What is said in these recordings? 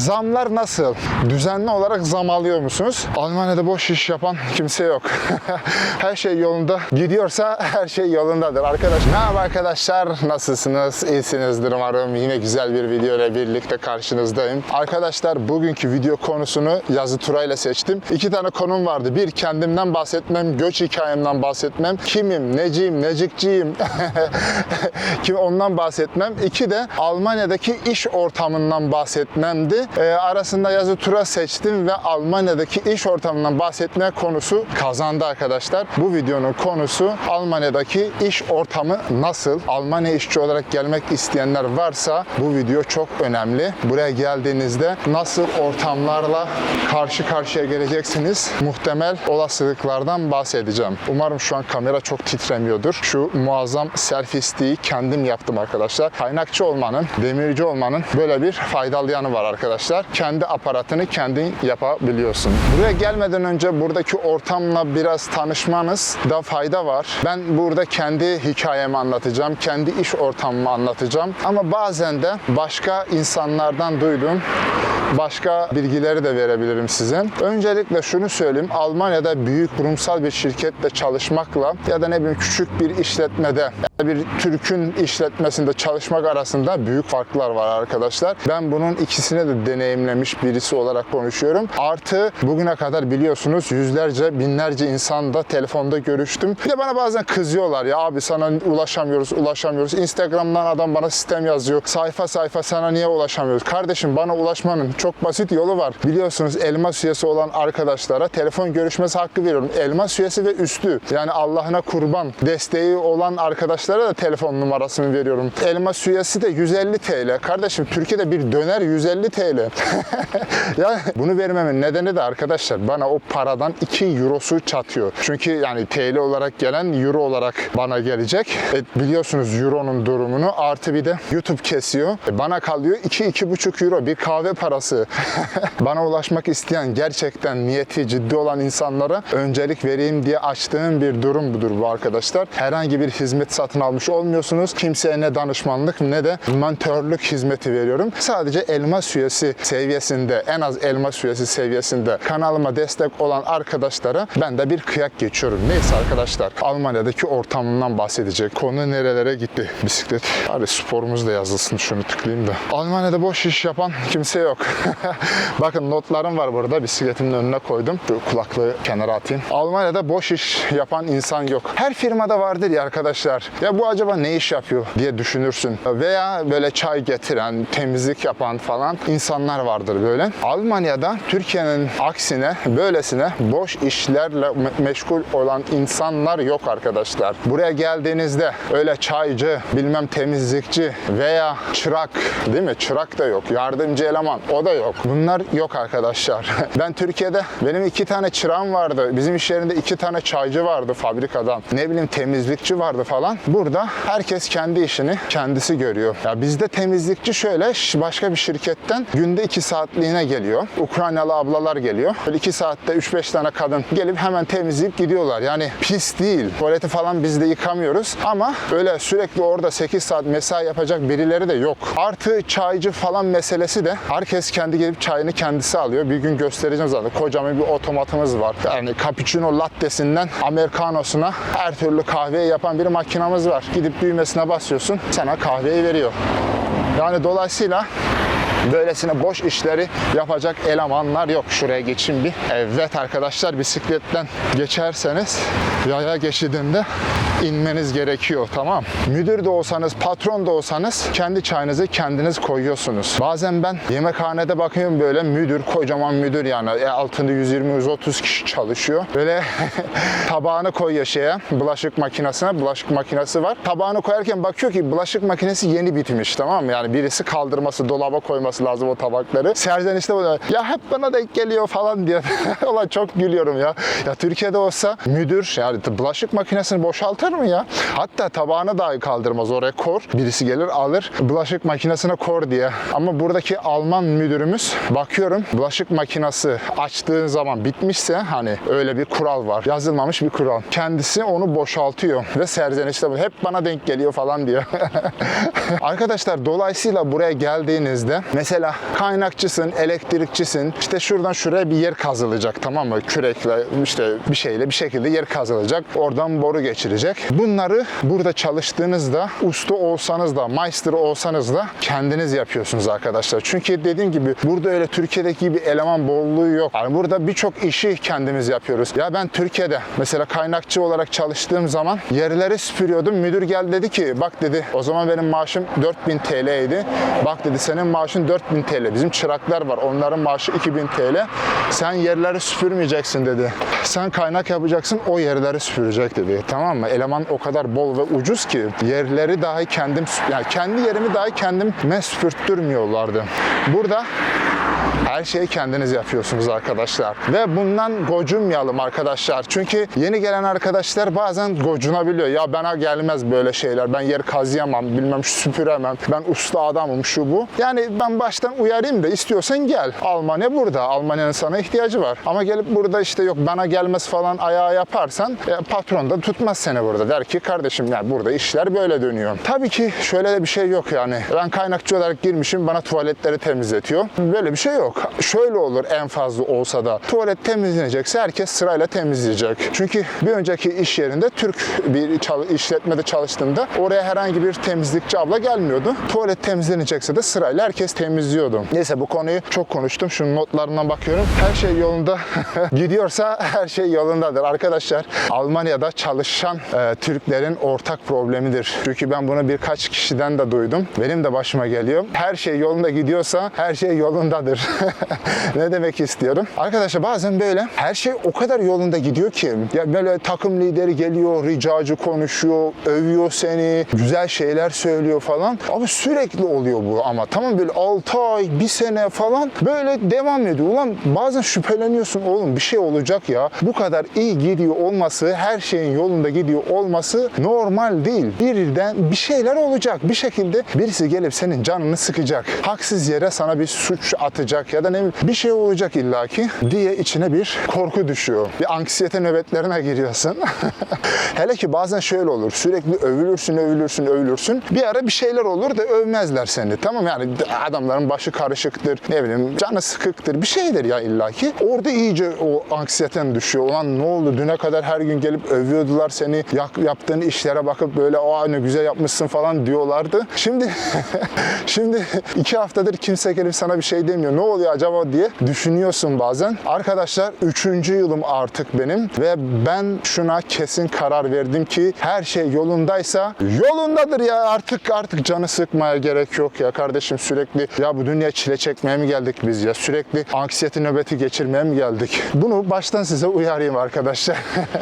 Zamlar nasıl? Düzenli olarak zam alıyor musunuz? Almanya'da boş iş yapan kimse yok. her şey yolunda gidiyorsa her şey yolundadır arkadaş. Merhaba arkadaşlar. Nasılsınız? İyisinizdir umarım. Yine güzel bir video ile birlikte karşınızdayım. Arkadaşlar bugünkü video konusunu yazı turayla seçtim. İki tane konum vardı. Bir kendimden bahsetmem, göç hikayemden bahsetmem. Kimim, neciyim, necikciyim. Kim ondan bahsetmem. İki de Almanya'daki iş ortamından bahsetmemdi. Ee, arasında yazı tura seçtim ve Almanya'daki iş ortamından bahsetme konusu kazandı arkadaşlar. Bu videonun konusu Almanya'daki iş ortamı nasıl? Almanya işçi olarak gelmek isteyenler varsa bu video çok önemli. Buraya geldiğinizde nasıl ortamlarla karşı karşıya geleceksiniz? Muhtemel olasılıklardan bahsedeceğim. Umarım şu an kamera çok titremiyordur. Şu muazzam selfie stick'i kendim yaptım arkadaşlar. Kaynakçı olmanın, demirci olmanın böyle bir faydalı yanı var arkadaşlar. Kendi aparatını kendin yapabiliyorsun. Buraya gelmeden önce buradaki ortamla biraz tanışmanız da fayda var. Ben burada kendi hikayemi anlatacağım, kendi iş ortamımı anlatacağım. Ama bazen de başka insanlardan duyduğum başka bilgileri de verebilirim size. Öncelikle şunu söyleyeyim. Almanya'da büyük kurumsal bir şirkette çalışmakla ya da ne bileyim küçük bir işletmede bir Türk'ün işletmesinde çalışmak arasında büyük farklar var arkadaşlar. Ben bunun ikisini de deneyimlemiş birisi olarak konuşuyorum. Artı bugüne kadar biliyorsunuz yüzlerce, binlerce insanla telefonda görüştüm. Bir de bana bazen kızıyorlar ya abi sana ulaşamıyoruz, ulaşamıyoruz. Instagram'dan adam bana sistem yazıyor. Sayfa sayfa sana niye ulaşamıyoruz? Kardeşim bana ulaşmanın çok basit yolu var. Biliyorsunuz elmas üyesi olan arkadaşlara telefon görüşmesi hakkı veriyorum. Elmas üyesi ve üstü yani Allah'ına kurban desteği olan arkadaşlara da telefon numarasını veriyorum. Elmas üyesi de 150 TL. Kardeşim Türkiye'de bir döner 150 TL. ya bunu vermemin nedeni de arkadaşlar bana o paradan 2 eurosu çatıyor. Çünkü yani TL olarak gelen euro olarak bana gelecek. E, biliyorsunuz euronun durumunu artı bir de YouTube kesiyor. E, bana kalıyor 2-2,5 euro bir kahve parası. bana ulaşmak isteyen gerçekten niyeti ciddi olan insanlara öncelik vereyim diye açtığım bir durum budur bu arkadaşlar. Herhangi bir hizmet satın almış olmuyorsunuz. Kimseye ne danışmanlık ne de mentörlük hizmeti veriyorum. Sadece elmas üyesi seviyesinde en az elmas üyesi seviyesinde kanalıma destek olan arkadaşlara ben de bir kıyak geçiyorum. Neyse arkadaşlar Almanya'daki ortamından bahsedecek. Konu nerelere gitti? Bisiklet. Hadi sporumuz da yazılsın şunu tıklayayım da. Almanya'da boş iş yapan kimse yok. Bakın notlarım var burada. Bisikletimin önüne koydum. Şu kulaklığı kenara atayım. Almanya'da boş iş yapan insan yok. Her firmada vardır ya arkadaşlar. Ya bu acaba ne iş yapıyor diye düşünürsün. Veya böyle çay getiren, temizlik yapan falan insanlar vardır böyle. Almanya'da Türkiye'nin aksine böylesine boş işlerle me- meşgul olan insanlar yok arkadaşlar. Buraya geldiğinizde öyle çaycı, bilmem temizlikçi veya çırak değil mi? Çırak da yok. Yardımcı eleman o da yok. Bunlar yok arkadaşlar. Ben Türkiye'de benim iki tane çırağım vardı. Bizim iş yerinde iki tane çaycı vardı fabrikadan. Ne bileyim temizlikçi vardı falan. Burada herkes kendi işini kendisi görüyor. Ya bizde temizlikçi şöyle başka bir şirketten günde iki saatliğine geliyor. Ukraynalı ablalar geliyor. Böyle iki saatte 3-5 tane kadın gelip hemen temizleyip gidiyorlar. Yani pis değil. Tuvaleti falan biz de yıkamıyoruz. Ama böyle sürekli orada 8 saat mesai yapacak birileri de yok. Artı çaycı falan meselesi de herkes kendi gelip çayını kendisi alıyor. Bir gün göstereceğim zaten. Kocaman bir otomatımız var. Yani cappuccino lattesinden americanosuna her türlü kahveyi yapan bir makinamız var. Gidip düğmesine basıyorsun sana kahveyi veriyor. Yani dolayısıyla Böylesine boş işleri yapacak elemanlar yok. Şuraya geçin bir. Evet arkadaşlar bisikletten geçerseniz yaya geçidinde inmeniz gerekiyor tamam. Müdür de olsanız, patron da olsanız kendi çayınızı kendiniz koyuyorsunuz. Bazen ben yemekhanede bakıyorum böyle müdür, kocaman müdür yani e, altında 120-130 kişi çalışıyor. Böyle tabağını koyuyor şeye, bulaşık makinesine. Bulaşık makinesi var. Tabağını koyarken bakıyor ki bulaşık makinesi yeni bitmiş tamam mı? Yani birisi kaldırması, dolaba koyması lazım o tabakları. Sercan işte böyle ya hep bana denk geliyor falan diye. Ulan çok gülüyorum ya. Ya Türkiye'de olsa müdür yani bulaşık makinesini boşaltır mı ya? Hatta tabağını dahi kaldırmaz oraya kor. Birisi gelir alır bulaşık makinesine kor diye. Ama buradaki Alman müdürümüz bakıyorum bulaşık makinesi açtığın zaman bitmişse hani öyle bir kural var. Yazılmamış bir kural. Kendisi onu boşaltıyor ve serzenişte. Hep bana denk geliyor falan diyor. Arkadaşlar dolayısıyla buraya geldiğinizde Mesela kaynakçısın, elektrikçisin. İşte şuradan şuraya bir yer kazılacak tamam mı? Kürekle işte bir şeyle bir şekilde yer kazılacak. Oradan boru geçirecek. Bunları burada çalıştığınızda usta olsanız da, maestro olsanız da kendiniz yapıyorsunuz arkadaşlar. Çünkü dediğim gibi burada öyle Türkiye'deki gibi eleman bolluğu yok. Yani burada birçok işi kendimiz yapıyoruz. Ya ben Türkiye'de mesela kaynakçı olarak çalıştığım zaman yerleri süpürüyordum. Müdür geldi dedi ki bak dedi o zaman benim maaşım 4000 TL'ydi. Bak dedi senin maaşın 4000 TL. Bizim çıraklar var. Onların maaşı 2000 TL. Sen yerleri süpürmeyeceksin dedi. Sen kaynak yapacaksın o yerleri süpürecek dedi. Tamam mı? Eleman o kadar bol ve ucuz ki yerleri dahi kendim yani kendi yerimi dahi kendime süpürttürmüyorlardı. Burada her şeyi kendiniz yapıyorsunuz arkadaşlar. Ve bundan gocunmayalım arkadaşlar. Çünkü yeni gelen arkadaşlar bazen gocunabiliyor. Ya bana gelmez böyle şeyler. Ben yer kazıyamam, bilmem süpüremem. Ben usta adamım şu bu. Yani ben baştan uyarayım da istiyorsan gel. Almanya burada. Almanya'nın sana ihtiyacı var. Ama gelip burada işte yok bana gelmez falan ayağı yaparsan e, patron da tutmaz seni burada. Der ki kardeşim yani burada işler böyle dönüyor. Tabii ki şöyle de bir şey yok yani. Ben kaynakçı olarak girmişim bana tuvaletleri temizletiyor. Böyle bir şey yok. Şöyle olur en fazla olsa da tuvalet temizlenecekse herkes sırayla temizleyecek. Çünkü bir önceki iş yerinde Türk bir işletmede çalıştığımda oraya herhangi bir temizlikçi abla gelmiyordu. Tuvalet temizlenecekse de sırayla herkes temizliyordu. Neyse bu konuyu çok konuştum. Şunun notlarından bakıyorum. Her şey yolunda gidiyorsa her şey yolundadır. Arkadaşlar Almanya'da çalışan e, Türklerin ortak problemidir. Çünkü ben bunu birkaç kişiden de duydum. Benim de başıma geliyor. Her şey yolunda gidiyorsa her şey yolundadır. ne demek istiyorum? Arkadaşlar bazen böyle her şey o kadar yolunda gidiyor ki ya böyle takım lideri geliyor, ricacı konuşuyor, övüyor seni, güzel şeyler söylüyor falan. Abi sürekli oluyor bu ama tamam böyle 6 ay, bir sene falan böyle devam ediyor. Ulan bazen şüpheleniyorsun oğlum bir şey olacak ya. Bu kadar iyi gidiyor olması, her şeyin yolunda gidiyor olması normal değil. Birden bir şeyler olacak. Bir şekilde birisi gelip senin canını sıkacak. Haksız yere sana bir suç atacak ya da ne bir şey olacak illaki diye içine bir korku düşüyor. Bir anksiyete nöbetlerine giriyorsun. Hele ki bazen şöyle olur. Sürekli övülürsün, övülürsün, övülürsün. Bir ara bir şeyler olur da övmezler seni. Tamam yani adamların başı karışıktır. Ne bileyim canı sıkıktır. Bir şeydir ya illaki. Orada iyice o anksiyeten düşüyor. Ulan ne oldu? Düne kadar her gün gelip övüyordular seni. Yap- yaptığın işlere bakıp böyle aa ne güzel yapmışsın falan diyorlardı. Şimdi şimdi iki haftadır kimse gelip sana bir şey demiyor. Ne oluyor acaba diye düşünüyorsun bazen. Arkadaşlar üçüncü yılım artık benim ve ben şuna kesin karar verdim ki her şey yolundaysa yolundadır ya artık artık canı sıkmaya gerek yok ya kardeşim sürekli ya bu dünya çile çekmeye mi geldik biz ya sürekli anksiyete nöbeti geçirmeye mi geldik? Bunu baştan size uyarayım arkadaşlar.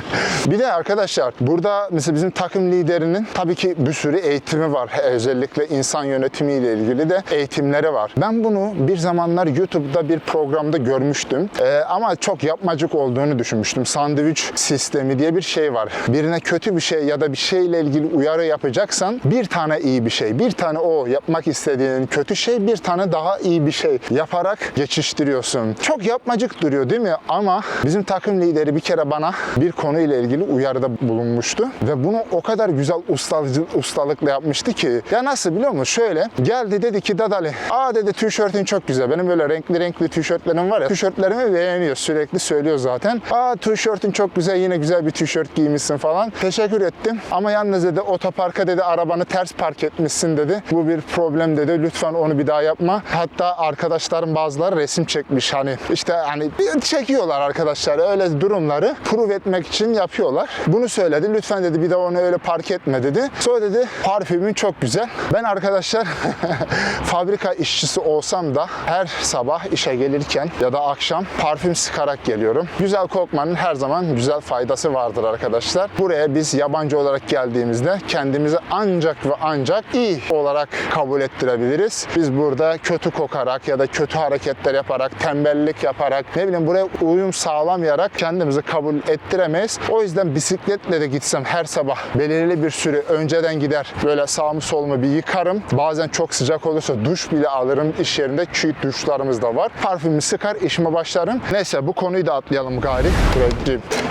bir de arkadaşlar burada mesela bizim takım liderinin tabii ki bir sürü eğitimi var. Özellikle insan yönetimiyle ilgili de eğitimleri var. Ben bunu bir zamanlar YouTube'da bir programda görmüştüm. Ee, ama çok yapmacık olduğunu düşünmüştüm. Sandviç sistemi diye bir şey var. Birine kötü bir şey ya da bir şeyle ilgili uyarı yapacaksan bir tane iyi bir şey, bir tane o yapmak istediğin kötü şey, bir tane daha iyi bir şey yaparak geçiştiriyorsun. Çok yapmacık duruyor değil mi? Ama bizim takım lideri bir kere bana bir konuyla ilgili uyarıda bulunmuştu ve bunu o kadar güzel ustalık, ustalıkla yapmıştı ki ya nasıl biliyor musun? Şöyle geldi dedi ki Dadali, aa dedi tişörtün çok güzel. Benim böyle renkli renkli tişörtlerim var ya. Tişörtlerimi beğeniyor. Sürekli söylüyor zaten. Aa tişörtün çok güzel. Yine güzel bir tişört giymişsin falan. Teşekkür ettim. Ama yalnız dedi otoparka dedi arabanı ters park etmişsin dedi. Bu bir problem dedi. Lütfen onu bir daha yapma. Hatta arkadaşlarım bazıları resim çekmiş. Hani işte hani çekiyorlar arkadaşlar. Öyle durumları prove etmek için yapıyorlar. Bunu söyledi. Lütfen dedi bir daha onu öyle park etme dedi. Sonra dedi parfümün çok güzel. Ben arkadaşlar fabrika işçisi olsam da her sabah işe gelirken ya da akşam parfüm sıkarak geliyorum. Güzel kokmanın her zaman güzel faydası vardır arkadaşlar. Buraya biz yabancı olarak geldiğimizde kendimizi ancak ve ancak iyi olarak kabul ettirebiliriz. Biz burada kötü kokarak ya da kötü hareketler yaparak, tembellik yaparak, ne bileyim buraya uyum sağlamayarak kendimizi kabul ettiremeyiz. O yüzden bisikletle de gitsem her sabah belirli bir süre önceden gider. Böyle sağımı solumu bir yıkarım. Bazen çok sıcak olursa duş bile alırım iş yerinde ki duşlarımı parfümümüz de var. Parfümü sıkar işime başlarım. Neyse bu konuyu da atlayalım gari.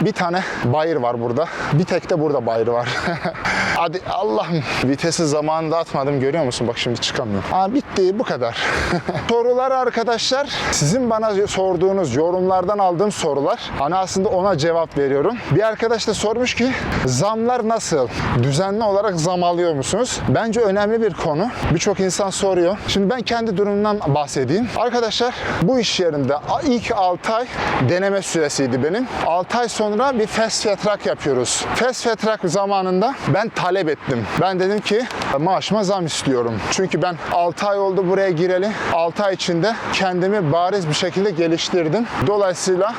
Bir tane bayır var burada. Bir tek de burada bayır var. Hadi Allah'ım vitesi zamanında atmadım görüyor musun? Bak şimdi çıkamıyorum. Aa, bitti bu kadar. Sorular arkadaşlar sizin bana sorduğunuz yorumlardan aldığım sorular. Hani aslında ona cevap veriyorum. Bir arkadaş da sormuş ki zamlar nasıl? Düzenli olarak zam alıyor musunuz? Bence önemli bir konu. Birçok insan soruyor. Şimdi ben kendi durumumdan bahsedeyim. Arkadaşlar bu iş yerinde ilk 6 ay deneme süresiydi benim. 6 ay sonra bir fast track yapıyoruz. Fast track zamanında ben talep ettim. Ben dedim ki maaşıma zam istiyorum. Çünkü ben 6 ay oldu buraya gireli. 6 ay içinde kendimi bariz bir şekilde geliştirdim. Dolayısıyla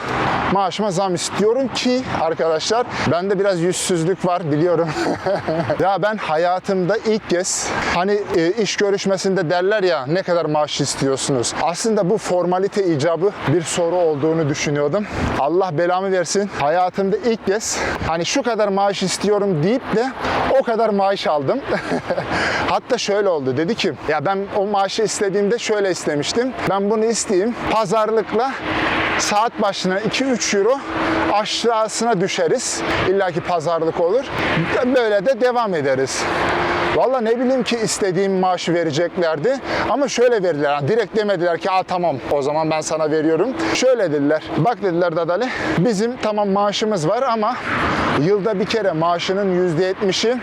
maaşıma zam istiyorum ki arkadaşlar bende biraz yüzsüzlük var biliyorum. ya ben hayatımda ilk kez hani e, iş görüşmesinde derler ya ne kadar maaş istiyorsunuz. Aslında bu formalite icabı bir soru olduğunu düşünüyordum. Allah belamı versin. Hayatımda ilk kez hani şu kadar maaş istiyorum deyip de o kadar maaş aldım. Hatta şöyle oldu. Dedi ki ya ben o maaşı istediğimde şöyle istemiştim. Ben bunu isteyeyim. Pazarlıkla saat başına 2-3 euro aşağısına düşeriz. İlla ki pazarlık olur. Böyle de devam ederiz. Valla ne bileyim ki istediğim maaşı vereceklerdi. Ama şöyle verdiler. Direkt demediler ki Aa, tamam o zaman ben sana veriyorum. Şöyle dediler. Bak dediler Dadali bizim tamam maaşımız var ama yılda bir kere maaşının %70'i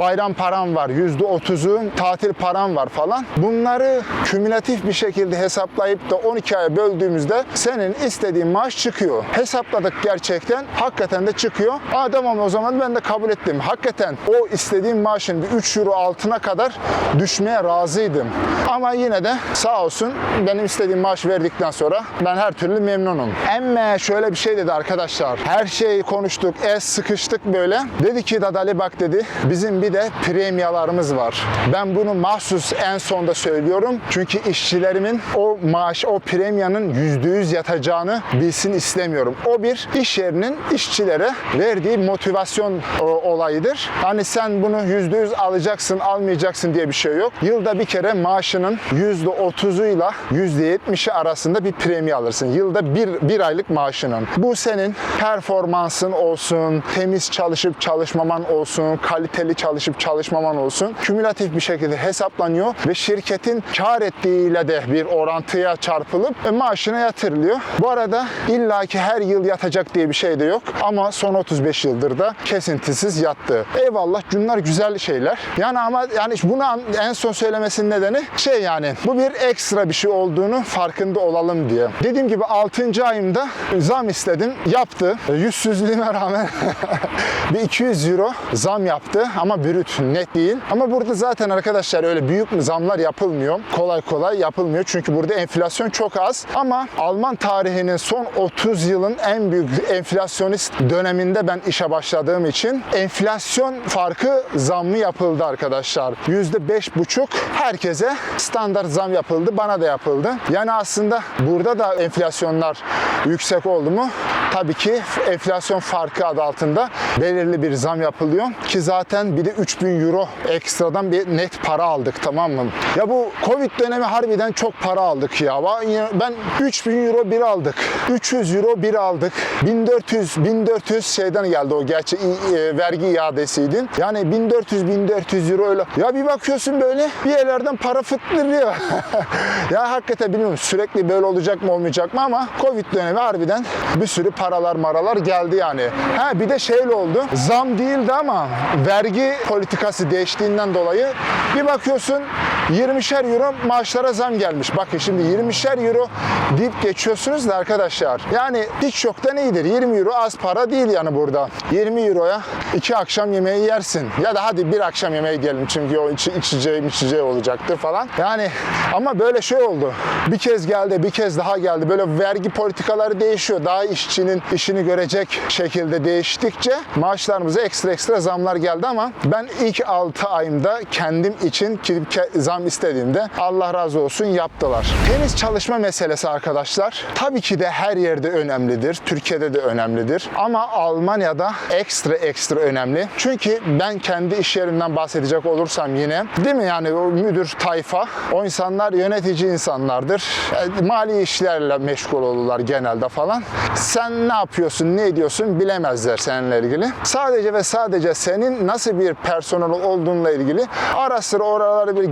bayram param var, %30'u tatil param var falan. Bunları kümülatif bir şekilde hesaplayıp da 12 aya böldüğümüzde senin istediğin maaş çıkıyor. Hesapladık gerçekten. Hakikaten de çıkıyor. Aa tamam o zaman ben de kabul ettim. Hakikaten o istediğim maaşın bir 3 euro altına kadar düşmeye razıydım. Ama yine de sağ olsun benim istediğim maaş verdikten sonra ben her türlü memnunum. Emme şöyle bir şey dedi arkadaşlar. Her şeyi konuştuk, es sıkıştık böyle. Dedi ki Dadali bak dedi bizim bir de premiyalarımız var. Ben bunu mahsus en sonda söylüyorum. Çünkü işçilerimin o maaş, o premiyanın %100 yatacağını bilsin istemiyorum. O bir iş yerinin işçilere verdiği motivasyon o, olayıdır. Hani sen bunu %100 alacaksın, almayacaksın diye bir şey yok. Yılda bir kere maaşının %30'uyla %70'i arasında bir premi alırsın. Yılda bir, bir aylık maaşının. Bu senin performansın olsun, temiz çalışıp çalışmaman olsun, kaliteli çalışıp çalışmaman olsun. Kümülatif bir şekilde hesaplanıyor ve şirketin kar ettiğiyle de bir orantıya çarpılıp e, maaşına yatırılıyor. Bu arada illaki her yıl yatacak diye bir şey de yok. Ama son 35 yıldır da kesintisiz yattı. Eyvallah bunlar güzel şeyler. Yani ama yani bunu en son söylemesinin nedeni şey yani bu bir ekstra bir şey olduğunu farkında olalım diye. Dediğim gibi 6. ayımda zam istedim. Yaptı. E, Yüzsüzlüğüme rağmen bir 200 euro zam yaptı ama brüt net değil. Ama burada zaten arkadaşlar öyle büyük zamlar yapılmıyor. Kolay kolay yapılmıyor. Çünkü burada enflasyon çok az. Ama Alman tarihinin son 30 yılın en büyük enflasyonist döneminde ben işe başladığım için enflasyon farkı zammı yapıldı arkadaşlar. %5,5 herkese standart zam yapıldı. Bana da yapıldı. Yani aslında burada da enflasyonlar yüksek oldu mu? Tabii ki enflasyon farkı adı altında belirli bir zam yapılıyor ki zaten bir de 3000 euro ekstradan bir net para aldık tamam mı? Ya bu Covid dönemi harbiden çok para aldık ya. Ben 3000 euro bir aldık. 300 euro bir aldık. 1400 1400 şeyden geldi o gerçi e, vergi iadesiydi. Yani 1400 1400 euro öyle. Ya bir bakıyorsun böyle bir yerlerden para fıttırıyor. ya hakikaten bilmiyorum sürekli böyle olacak mı olmayacak mı ama Covid dönemi harbiden bir sürü paralar maralar geldi yani. Ha bir de şeyle oldu. Zam değildi ama vergi politikası değiştiğinden dolayı bir bakıyorsun 20'şer euro maaşlara zam gelmiş. Bakın şimdi 20'şer euro deyip geçiyorsunuz da arkadaşlar. Yani hiç yoktan iyidir. 20 euro az para değil yani burada. 20 euroya iki akşam yemeği yersin. Ya da hadi bir akşam yemeği diyelim çünkü o içi, içeceği içeceği olacaktır falan. Yani ama böyle şey oldu. Bir kez geldi, bir kez daha geldi. Böyle vergi politikaları değişiyor. Daha işçinin işini görecek şekilde değiştikçe maaşlarımıza ekstra ekstra zamlar geldi ama ben ilk 6 ayımda kendim için zam Tam istediğimde Allah razı olsun yaptılar. Temiz çalışma meselesi arkadaşlar tabii ki de her yerde önemlidir. Türkiye'de de önemlidir. Ama Almanya'da ekstra ekstra önemli. Çünkü ben kendi iş yerimden bahsedecek olursam yine değil mi yani o müdür tayfa o insanlar yönetici insanlardır. E, Mali işlerle meşgul olurlar genelde falan. Sen ne yapıyorsun, ne ediyorsun bilemezler seninle ilgili. Sadece ve sadece senin nasıl bir personel olduğunla ilgili ara sıra oraları bir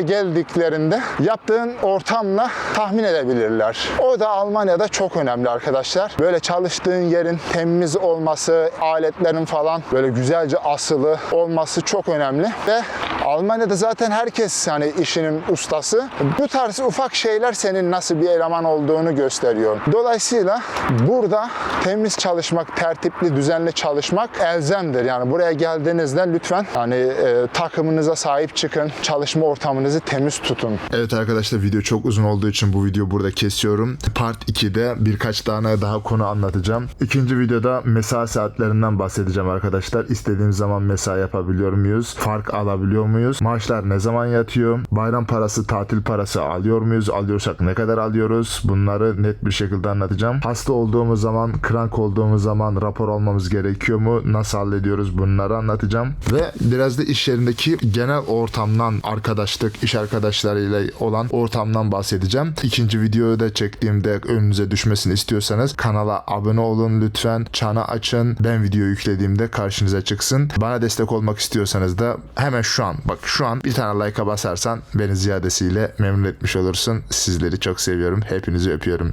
gezmeye geldiklerinde yaptığın ortamla tahmin edebilirler. O da Almanya'da çok önemli arkadaşlar. Böyle çalıştığın yerin temiz olması, aletlerin falan böyle güzelce asılı olması çok önemli ve Almanya'da zaten herkes hani işinin ustası. Bu tarz ufak şeyler senin nasıl bir eleman olduğunu gösteriyor. Dolayısıyla burada temiz çalışmak, tertipli, düzenli çalışmak elzemdir. Yani buraya geldiğinizde lütfen hani e, takımınıza sahip çıkın, çalışma ortamınızı temiz tutun. Evet arkadaşlar video çok uzun olduğu için bu videoyu burada kesiyorum. Part 2'de birkaç tane daha konu anlatacağım. İkinci videoda mesai saatlerinden bahsedeceğim arkadaşlar. İstediğim zaman mesai yapabiliyor muyuz? Fark alabiliyor muyuz? Maaşlar ne zaman yatıyor? Bayram parası, tatil parası alıyor muyuz? Alıyorsak ne kadar alıyoruz? Bunları net bir şekilde anlatacağım. Hasta olduğumuz zaman, krank olduğumuz zaman rapor almamız gerekiyor mu? Nasıl hallediyoruz? Bunları anlatacağım. Ve biraz da iş yerindeki genel ortamdan, arkadaşlık, iş arkadaşlarıyla olan ortamdan bahsedeceğim. İkinci videoyu da çektiğimde önünüze düşmesini istiyorsanız kanala abone olun lütfen. Çana açın. Ben video yüklediğimde karşınıza çıksın. Bana destek olmak istiyorsanız da hemen şu an bak şu an bir tane like'a basarsan beni ziyadesiyle memnun etmiş olursun. Sizleri çok seviyorum. Hepinizi öpüyorum.